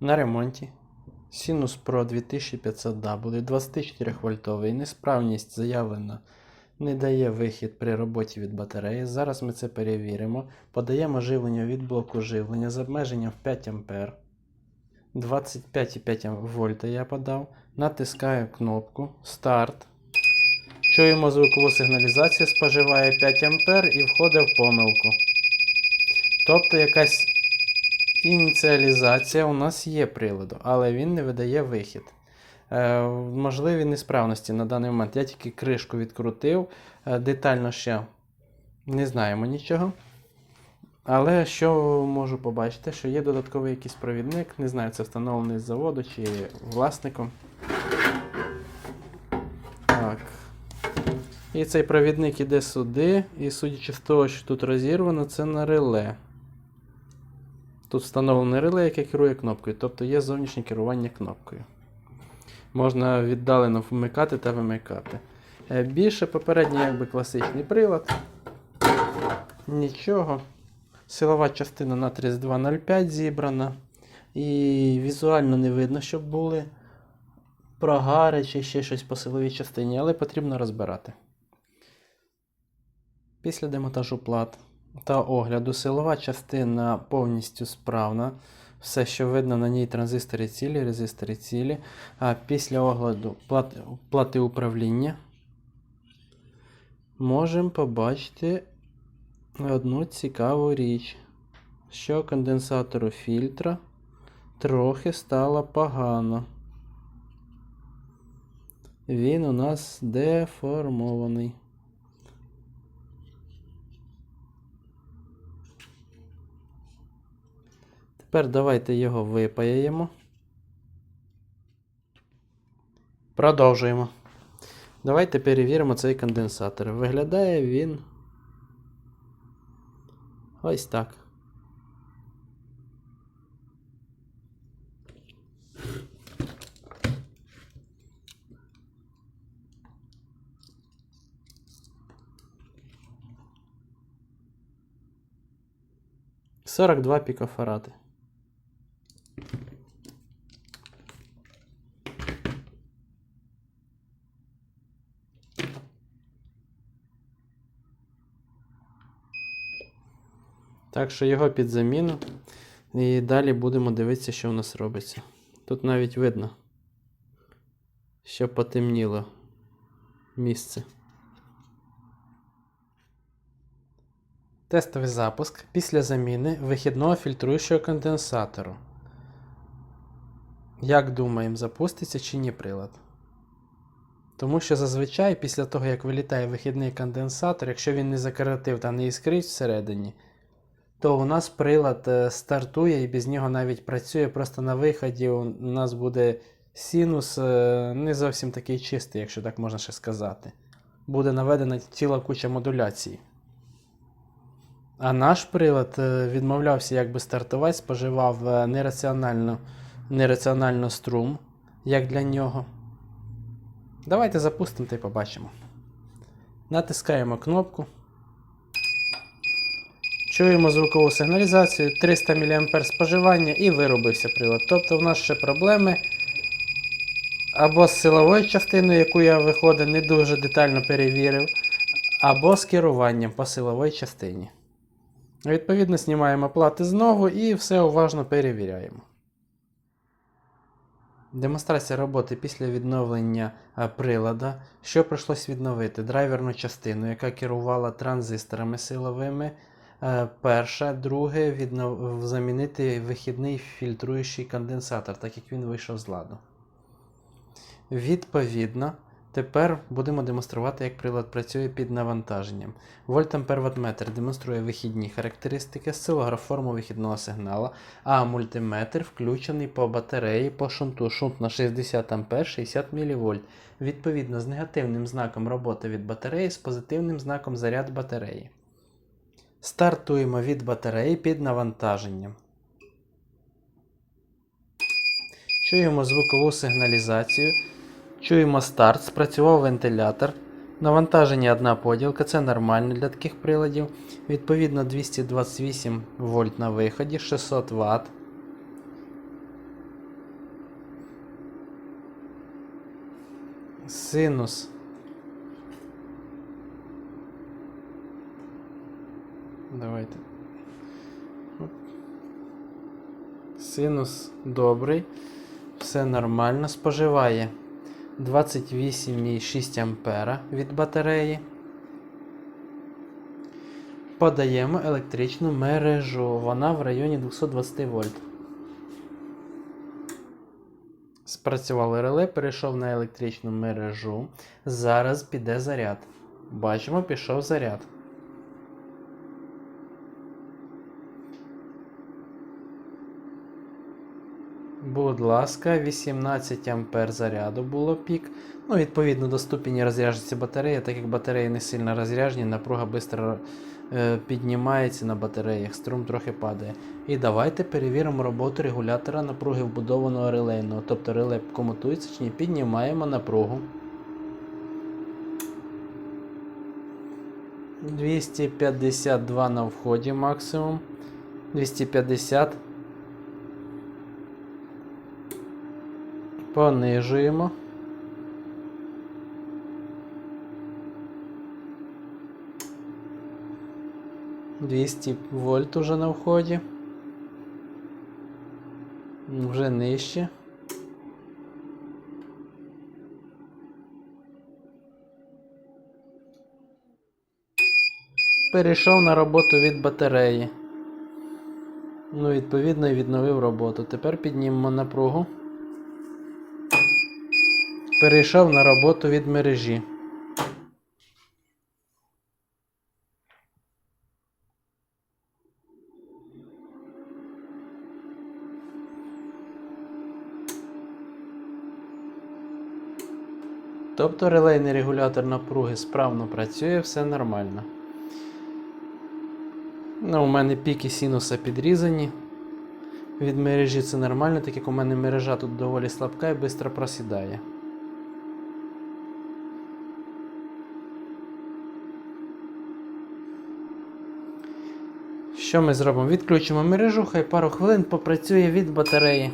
На ремонті. Sinus Pro 2500W 24 вольтовий. Несправність заявлена. Не дає вихід при роботі від батареї. Зараз ми це перевіримо. Подаємо живлення від блоку живлення з обмеженням в 5 А. 25,5 вольта я подав. Натискаю кнопку Старт. Чуємо звукову сигналізацію, споживає 5 А і входить в помилку. Тобто якась ініціалізація у нас є приладу, але він не видає вихід. Е, можливі несправності на даний момент. Я тільки кришку відкрутив, е, детально ще не знаємо нічого. Але що можу побачити, що є додатковий якийсь провідник, не знаю, це встановлений з заводу чи власником. Так. І цей провідник іде сюди, і судячи з того, що тут розірвано, це на реле. Тут встановлене реле, яке керує кнопкою, тобто є зовнішнє керування кнопкою. Можна віддалено вмикати та вимикати. Е, Більше попередній якби класичний прилад. Нічого. Силова частина на 3205 зібрана. І візуально не видно, щоб були прогари чи ще щось по силовій частині, але потрібно розбирати. Після демонтажу плат та огляду силова частина повністю справна. Все, що видно на ній транзистори цілі, резистори цілі. А після огляду плати, плати управління можемо побачити одну цікаву річ, що конденсатору фільтра трохи стало погано. Він у нас деформований. Тепер давайте його випаяємо. Продовжуємо. Давайте перевіримо цей конденсатор. Виглядає він ось так. Сорок два пікофаради. Так що його під заміну. І далі будемо дивитися, що в нас робиться. Тут навіть видно, що потемніло місце. Тестовий запуск після заміни вихідного фільтруючого конденсатору. Як думаємо, запуститься чи ні прилад? Тому що зазвичай після того, як вилітає вихідний конденсатор, якщо він не закоротив та не іскрить всередині, то у нас прилад е, стартує і без нього навіть працює. Просто на виході у нас буде синус е, не зовсім такий чистий, якщо так можна ще сказати. Буде наведена ціла куча модуляцій. А наш прилад е, відмовлявся якби стартувати, споживав нераціонально, нераціонально струм, як для нього. Давайте запустимо та й побачимо. Натискаємо кнопку. Чуємо звукову сигналізацію, 300 мА споживання і виробився прилад. Тобто в нас ще проблеми або з силовою частиною, яку я виходить, не дуже детально перевірив, або з керуванням по силовій частині. Відповідно, знімаємо плати знову і все уважно перевіряємо. Демонстрація роботи після відновлення прилада. Що прийшлось відновити? Драйверну частину, яка керувала транзисторами силовими. Е, Перше, друге, віднов... замінити вихідний фільтруючий конденсатор, так як він вийшов з ладу. Відповідно, тепер будемо демонструвати, як прилад працює під навантаженням. Вольтампер ваттметр демонструє вихідні характеристики, осцилограф форму вихідного сигнала, а мультиметр включений по батареї по шунту. Шунт на 60 А 60 мВ. Відповідно, з негативним знаком роботи від батареї, з позитивним знаком заряд батареї. Стартуємо від батареї під навантаженням. Чуємо звукову сигналізацію. Чуємо старт, спрацював вентилятор. Навантаження одна поділка, це нормально для таких приладів. Відповідно 228 вольт на виході, 600 Вт. Синус Давайте. Синус добрий. Все нормально. Споживає 28,6 ампера від батареї. Подаємо електричну мережу. Вона в районі 220 вольт. Спрацювало реле, перейшов на електричну мережу. Зараз піде заряд. Бачимо, пішов заряд. Будь ласка, 18 ампер заряду було пік. Ну, відповідно до ступені розрядженості батареї, так як батареї не сильно розряджені, напруга швидко е, піднімається на батареях, струм трохи падає. І давайте перевіримо роботу регулятора напруги вбудованого релейного. Тобто реле комутується чи ні, піднімаємо напругу. 252 на вході максимум. 250. Понижуємо. Двісті вольт уже на вході. Вже нижче. Перейшов на роботу від батареї. Ну, відповідно, і відновив роботу. Тепер піднімемо напругу. Перейшов на роботу від мережі. Тобто релейний регулятор напруги справно працює, все нормально. Ну, у мене піки синуса підрізані. Від мережі це нормально, так як у мене мережа тут доволі слабка і швидко просідає. Що ми зробимо? Відключимо мережу, хай пару хвилин попрацює від батареї.